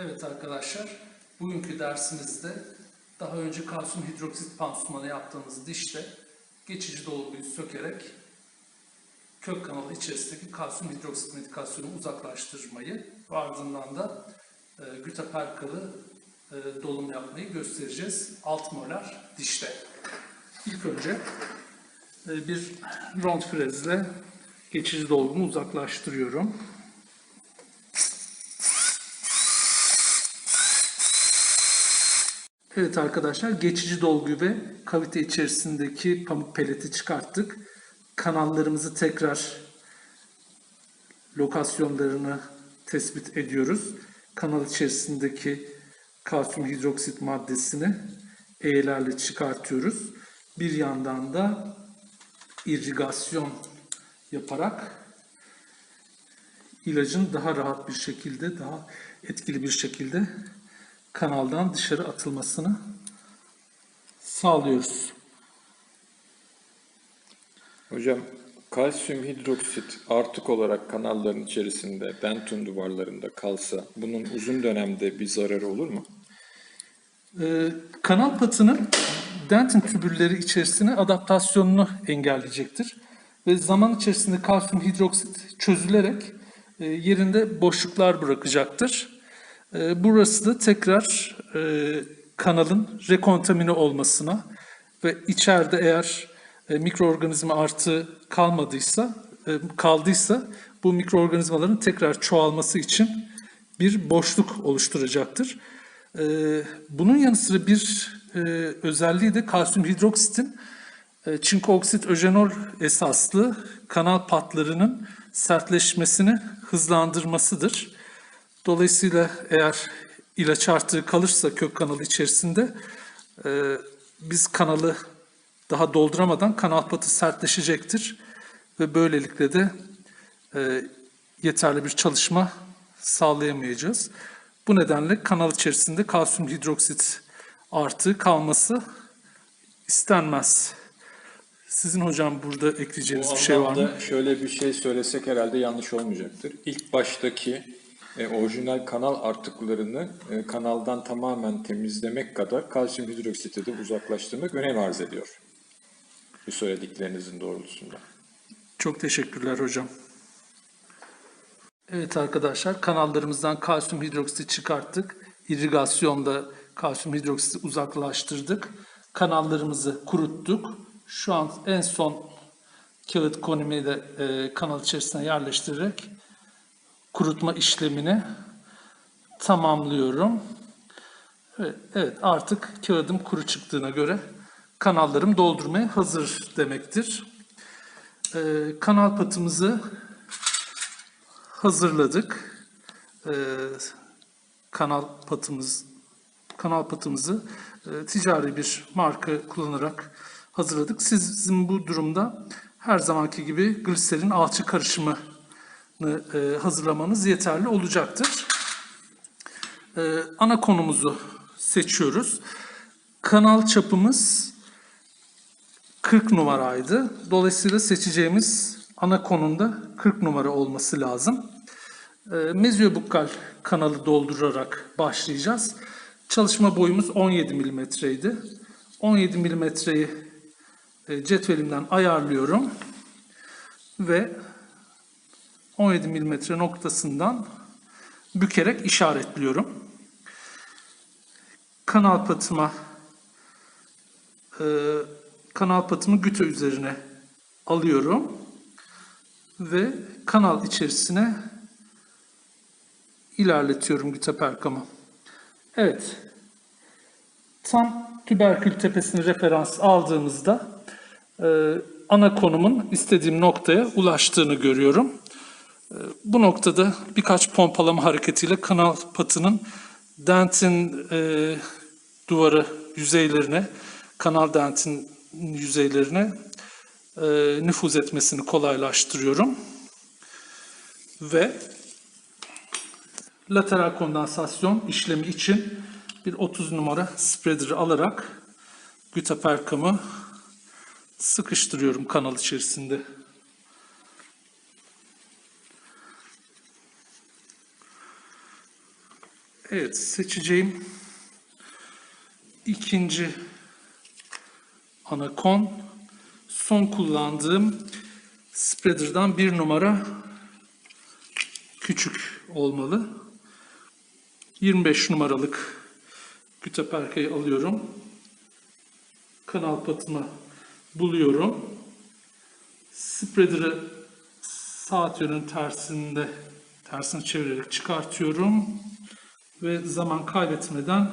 Evet arkadaşlar, bugünkü dersimizde daha önce kalsiyum hidroksit pansumanı yaptığımız dişte geçici dolguyu sökerek kök kanalı içerisindeki kalsiyum hidroksit medikasyonu uzaklaştırmayı ve ardından da e, güteperkalı e, dolum yapmayı göstereceğiz. Alt molar dişte. İlk önce e, bir rond frezle geçici dolgumu uzaklaştırıyorum. Evet arkadaşlar geçici dolguyu ve kavite içerisindeki pamuk peleti çıkarttık. Kanallarımızı tekrar lokasyonlarını tespit ediyoruz. Kanal içerisindeki kalsiyum hidroksit maddesini E'lerle çıkartıyoruz. Bir yandan da irrigasyon yaparak ilacın daha rahat bir şekilde, daha etkili bir şekilde kanaldan dışarı atılmasını sağlıyoruz. Hocam kalsiyum hidroksit artık olarak kanalların içerisinde dentin duvarlarında kalsa bunun uzun dönemde bir zararı olur mu? Ee, kanal patının dentin tübülleri içerisine adaptasyonunu engelleyecektir. Ve zaman içerisinde kalsiyum hidroksit çözülerek e, yerinde boşluklar bırakacaktır. E, burası da tekrar e, kanalın rekontamine olmasına ve içeride eğer e, mikroorganizma artı kalmadıysa, e, kaldıysa bu mikroorganizmaların tekrar çoğalması için bir boşluk oluşturacaktır. E, bunun yanı sıra bir özelliği de kalsiyum hidroksitin çinko oksit öjenol esaslı kanal patlarının sertleşmesini hızlandırmasıdır. Dolayısıyla eğer ilaç artığı kalırsa kök kanalı içerisinde e, biz kanalı daha dolduramadan kanal patı sertleşecektir ve böylelikle de e, yeterli bir çalışma sağlayamayacağız. Bu nedenle kanal içerisinde kalsiyum hidroksit artığı kalması istenmez. Sizin hocam burada ekleyeceğiniz Bu bir şey var mı? şöyle bir şey söylesek herhalde yanlış olmayacaktır. İlk baştaki e, orijinal kanal artıklarını e, kanaldan tamamen temizlemek kadar kalsiyum hidroksiti de uzaklaştırmak önem arz ediyor. Bu söylediklerinizin doğrultusunda. Çok teşekkürler hocam. Evet arkadaşlar kanallarımızdan kalsiyum hidroksit çıkarttık. İrrigasyonda kalsiyum hidroksiti uzaklaştırdık. Kanallarımızı kuruttuk. Şu an en son kağıt konimi de e, kanal içerisine yerleştirerek kurutma işlemini tamamlıyorum. Evet, artık kağıdım kuru çıktığına göre kanallarım doldurmaya hazır demektir. Ee, kanal patımızı hazırladık. Ee, kanal patımız kanal patımızı e, ticari bir marka kullanarak hazırladık. Sizin bu durumda her zamanki gibi gliserin alçı karışımı hazırlamanız yeterli olacaktır. E, ana konumuzu seçiyoruz. Kanal çapımız 40 numaraydı. Dolayısıyla seçeceğimiz ana konumda 40 numara olması lazım. E, Mezyobukkal kanalı doldurarak başlayacağız. Çalışma boyumuz 17 milimetreydi. 17 milimetreyi e, cetvelimden ayarlıyorum ve 17 milimetre noktasından bükerek işaretliyorum. Kanal patıma e, kanal patımı güte üzerine alıyorum ve kanal içerisine ilerletiyorum güte perkamı. Evet. Tam tüberkül tepesini referans aldığımızda e, ana konumun istediğim noktaya ulaştığını görüyorum. Bu noktada birkaç pompalama hareketiyle kanal patının dentin e, duvarı yüzeylerine, kanal dentin yüzeylerine e, nüfuz etmesini kolaylaştırıyorum. Ve lateral kondansasyon işlemi için bir 30 numara spreader'ı alarak gütaperkamı sıkıştırıyorum kanal içerisinde. Evet, seçeceğim ikinci ana kon. Son kullandığım spreader'dan bir numara küçük olmalı. 25 numaralık güteperkayı alıyorum. Kanal patımı buluyorum. Spreader'ı saat yönünün tersinde tersini çevirerek çıkartıyorum ve zaman kaybetmeden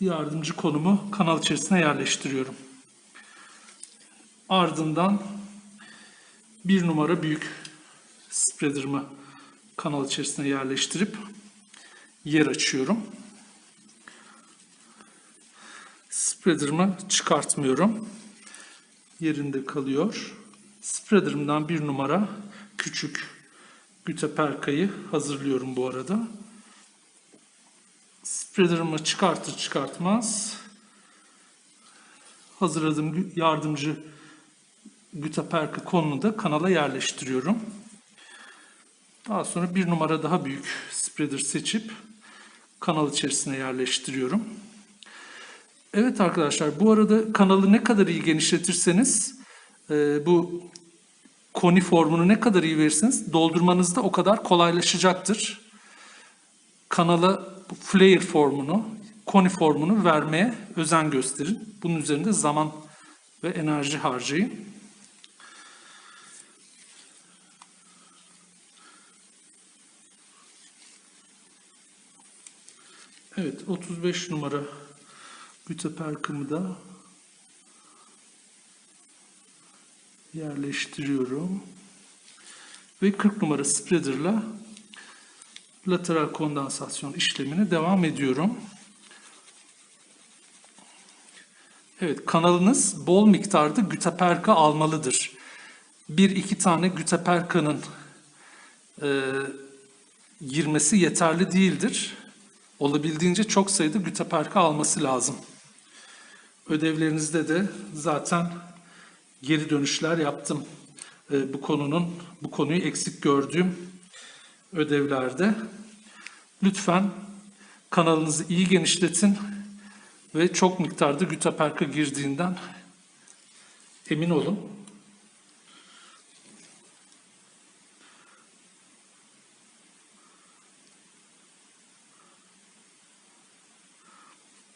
yardımcı konumu kanal içerisine yerleştiriyorum. Ardından bir numara büyük spreader'ımı kanal içerisine yerleştirip yer açıyorum. Spreader'ımı çıkartmıyorum. Yerinde kalıyor. Spreader'ımdan bir numara küçük güteperkayı hazırlıyorum bu arada. Spreader'ımı çıkartır çıkartmaz hazırladığım yardımcı güteperka konunu da kanala yerleştiriyorum. Daha sonra bir numara daha büyük spreader seçip kanal içerisine yerleştiriyorum. Evet arkadaşlar bu arada kanalı ne kadar iyi genişletirseniz e, bu koni formunu ne kadar iyi verirseniz doldurmanız da o kadar kolaylaşacaktır. Kanala flare formunu, koni formunu vermeye özen gösterin. Bunun üzerinde zaman ve enerji harcayın. Evet, 35 numara güteperkımı da yerleştiriyorum. Ve 40 numara spreader'la lateral kondansasyon işlemine devam ediyorum. Evet, kanalınız bol miktarda güteperka almalıdır. Bir iki tane güteperkanın e, girmesi yeterli değildir. Olabildiğince çok sayıda güteperka alması lazım. Ödevlerinizde de zaten geri dönüşler yaptım. E, bu konunun bu konuyu eksik gördüğüm ödevlerde. Lütfen kanalınızı iyi genişletin ve çok miktarda güteperka girdiğinden emin olun.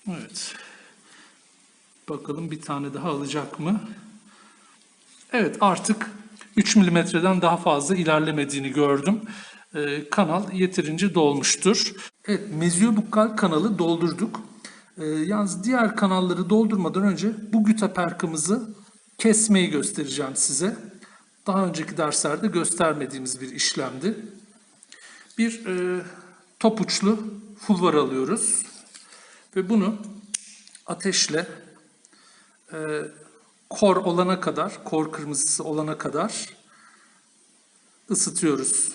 Evet. Bakalım bir tane daha alacak mı? Evet artık 3 milimetreden daha fazla ilerlemediğini gördüm. Ee, kanal yeterince dolmuştur. Evet mezyobukal kanalı doldurduk. Ee, yalnız diğer kanalları doldurmadan önce bu güteperkımızı kesmeyi göstereceğim size. Daha önceki derslerde göstermediğimiz bir işlemdi. Bir e, top uçlu fulvar alıyoruz. Ve bunu ateşle e, kor olana kadar, kor kırmızısı olana kadar ısıtıyoruz.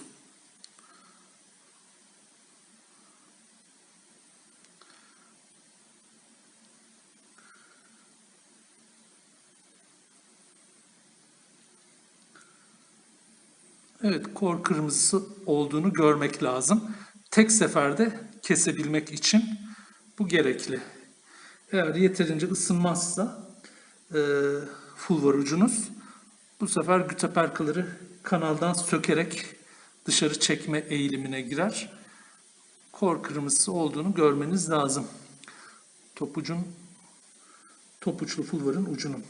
Evet, kor kırmızısı olduğunu görmek lazım. Tek seferde kesebilmek için bu gerekli. Eğer yeterince ısınmazsa e, fulvar ucunuz bu sefer güteperkaları kanaldan sökerek dışarı çekme eğilimine girer. Kor kırmızısı olduğunu görmeniz lazım. Topucun topuçlu fulvarın ucunun.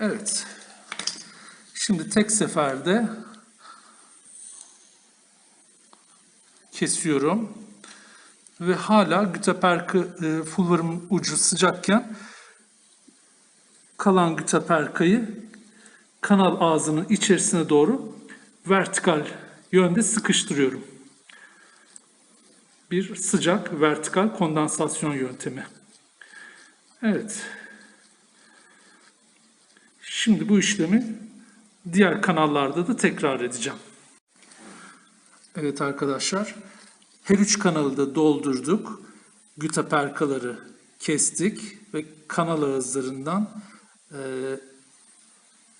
Evet. Şimdi tek seferde kesiyorum ve hala güteperkı e, fulvarımın ucu sıcakken kalan güteperkayı kanal ağzının içerisine doğru vertikal yönde sıkıştırıyorum. Bir sıcak vertikal kondansasyon yöntemi. Evet. Şimdi bu işlemi diğer kanallarda da tekrar edeceğim. Evet arkadaşlar. Her üç kanalı da doldurduk. Güteperkaları kestik ve kanal ağızlarından e,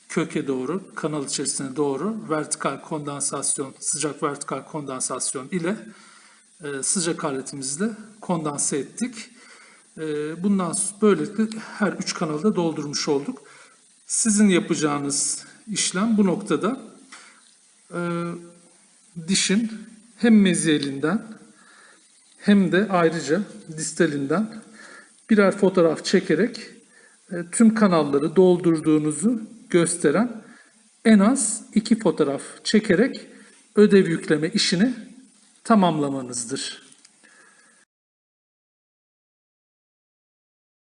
köke doğru, kanal içerisine doğru vertikal kondansasyon, sıcak vertikal kondansasyon ile e, sıcak aletimizle kondanse ettik. E, bundan böylelikle her üç kanalı da doldurmuş olduk. Sizin yapacağınız işlem bu noktada dişin hem meziyelinden hem de ayrıca distalinden birer fotoğraf çekerek tüm kanalları doldurduğunuzu gösteren en az iki fotoğraf çekerek ödev yükleme işini tamamlamanızdır.